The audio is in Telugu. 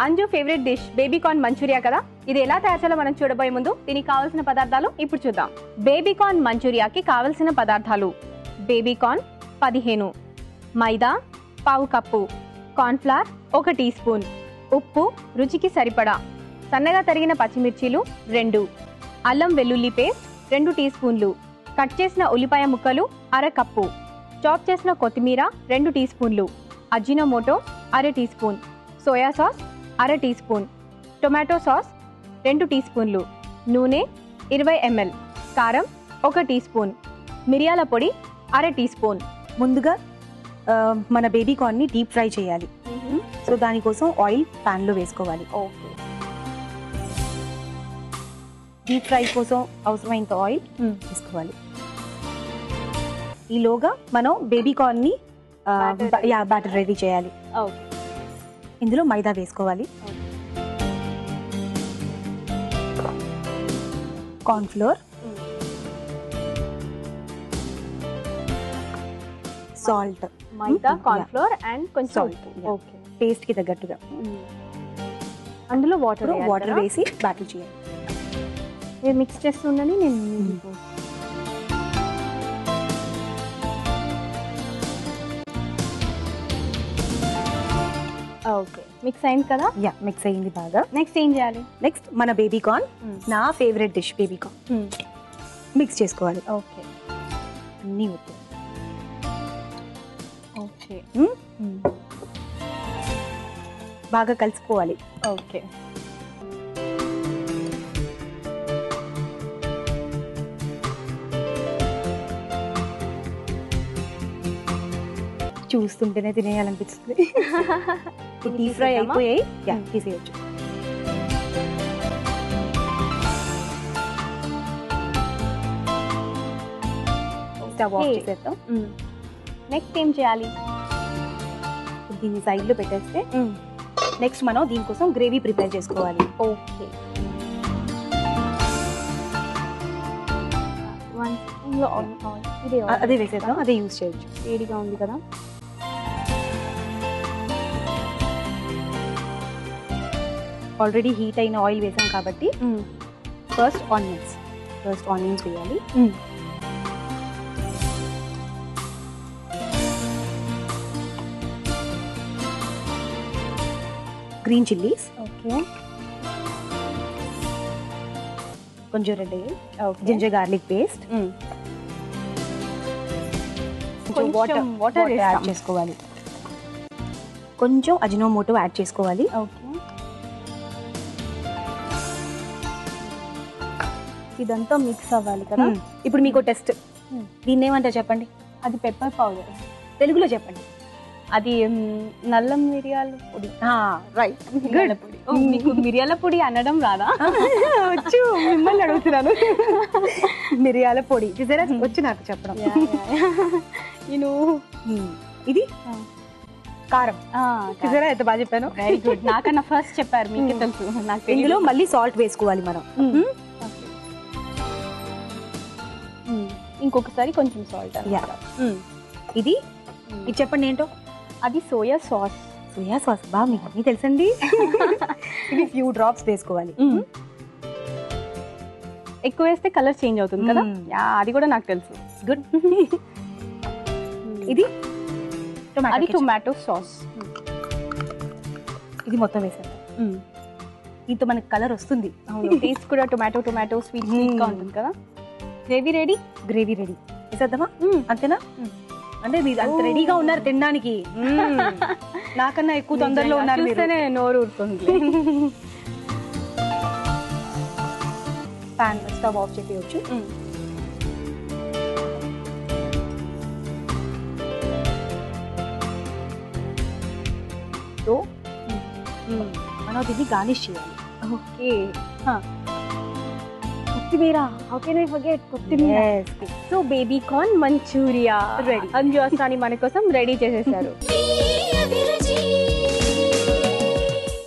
Anju favourite dish baby corn manchuria కదా? ఇది ఎలా తయారు చేయాలో మనం చూడబోయే ముందు దీనికి కావాల్సిన పదార్థాలు ఇప్పుడు చూద్దాం. బేబీ కార్న్ మంచూరియాకి కావలసిన పదార్థాలు. బేబీ కార్న్ పదిహేను. మైదా పావు కప్పు. కార్న్ఫ్లవర్ ఒక టీ స్పూన్. ఉప్పు రుచికి సరిపడా. సన్నగా తరిగిన పచ్చిమిర్చీలు రెండు. అల్లం వెల్లుల్లి పేస్ట్ రెండు టీ స్పూన్లు. కట్ చేసిన ఉల్లిపాయ ముక్కలు అర కప్పు. చాప్ చేసిన కొత్తిమీర రెండు టీ స్పూన్లు. అజినోమోటో అర టీ స్పూన్. సోయా సాస్ అర టీ స్పూన్ టొమాటో సాస్ రెండు టీ స్పూన్లు నూనె ఇరవై ఎంఎల్ కారం ఒక టీ స్పూన్ మిరియాల పొడి అర టీ స్పూన్. ముందుగా మన బేబీ కార్న్ని డీప్ ఫ్రై చేయాలి. సో దానికోసం ఆయిల్ పాన్లో వేసుకోవాలి. ఓకే. డీప్ ఫ్రై కోసం అవసరమైనంత ఆయిల్ వేసుకోవాలి. ఈలోగా మనం బేబీ కార్న్ని ఆ, Batter బ- యా బ్యాటర్ రెడీ చేయాలి. ఓకే. ఇందులో మైదా వేసుకోవాలి. Corn flour salt. Maida Mm, corn flour and కొంచెం yeah. ఓకే పేస్ట్కి తగ్గట్టుగా అందులో వాటర్ వాటర్ వేసి బ్యాటర్ చేయాలి. మీరు మిక్స్ చేస్తుండని నేను ఓకే మిక్స్ అయింది కదా? యా మిక్స్ అయ్యింది బాగా. నెక్స్ట్ ఏం చేయాలి? నెక్స్ట్ మన బేబీ కార్న్ నా favourite dish baby corn mix చేసుకోవాలి. ఓకే అన్నీ వద్దు. ఓకే మ్మ్? బాగా కలిసిపోవాలి ఓకే చూస్తుంటేనే తినేయాలనిపిస్తుంది. ఇప్పుడు డీప్ ఫ్రై? అయిపోయాయి. తీసేయచ్చు. Stove off Okay. చేసేద్దాం. నెక్స్ట్ ఏం చేయాలి? దీన్ని side లో పెట్టేస్తే నెక్స్ట్ మనం దీనికోసం గ్రేవీ ప్రిపేర్ చేసుకోవాలి. ఓకే అదే వేసేద్దాం. అదే యూజ్ చేయొచ్చు. వేడిగా ఉంది కదా? ఆల్రెడీ హీట్ అయిన ఆయిల్ వేసాం కాబట్టి ఫస్ట్ ఆనియన్స్ ఫస్ట్ ఆనియన్స్ వేయాలి. Green chillies okay. కొంచెం red okay. Ginger garlic paste కొంచెం వాటర్ వాటర్ యాడ్. చేసుకోవాలి. కొంచెం అజినోమోటో యాడ్ చేసుకోవాలి. ఓకే. ఇదంతా మిక్స్ అవ్వాలి కదా. మ్మ్. ఇప్పుడు మీకు టెస్ట్ మ్మ్. దీన్ని ఏమంటారు చెప్పండి? అది పెప్పర్ పౌడర్ తెలుగులో చెప్పండి. అది నల్ల మిరియాల పొడి. రైట్ మిరియాల పొడి. మీకు మిరియాల పొడి అనడం రాదా? వచ్చు మిమ్మల్ని అడుగుతున్నాను. మిరియాల పొడి. చూసారా వచ్చు నాకు చెప్పడం. నేను. ఇది? కారం. చూసారా ఎంత బాగా చెప్పాను? వెరీ గుడ్ నాకన్నా ఫస్ట్ చెప్పారు మీకే తెలుసు. నాకు ఇందులో మళ్ళీ సాల్ట్ వేసుకోవాలి మనం. ఇంకొకసారి కొంచెం సాల్ట్ Yeah. ఇది? ఇది చెప్పండి ఏంటో? అది సోయా సాస్. Soya sauce. బా మీకు అన్నీ తెలుసండి. ఇది ఫ్యూ డ్రాప్స్ వేసుకోవాలి. ఎక్కువ వేస్తే కలర్ చేంజ్ అవుతుంది కదా. యా అది కూడా నాకు తెలుసు. గుడ్ ఇది? టొమాటో అది. టొమాటో సాస్ ఇది మొత్తం వేసేద్దాం. దీంతో మనకి కలర్ వస్తుంది. టేస్ట్ కూడా టొమాటో టొమాటో స్వీట్ స్వీట్గా Mm. ఉంటుంది కదా? గ్రేవీ రెడీ గ్రేవీ రెడీ వేసేద్దామా అంతేనా? Mm. అంటే మీరు అంత Oh. రెడీగా ఉన్నారు తినడానికి. నాకన్నా ఎక్కువ తొందరలో ఉన్నారు చూస్తేనే నోరు ఊరుతుంది. పాన్ స్టవ్ ఆఫ్ చేసేయచ్చు సో మనం దీన్ని గార్నిష్ చేయాలి. ఓకే కొత్తిమీర. హౌ కెన్ ఐ ఫర్గెట్ కొత్తిమీర. Yes. So baby corn manchuria Ready. Anju అస్టాని మన కోసం రెడీ చేసేసారు.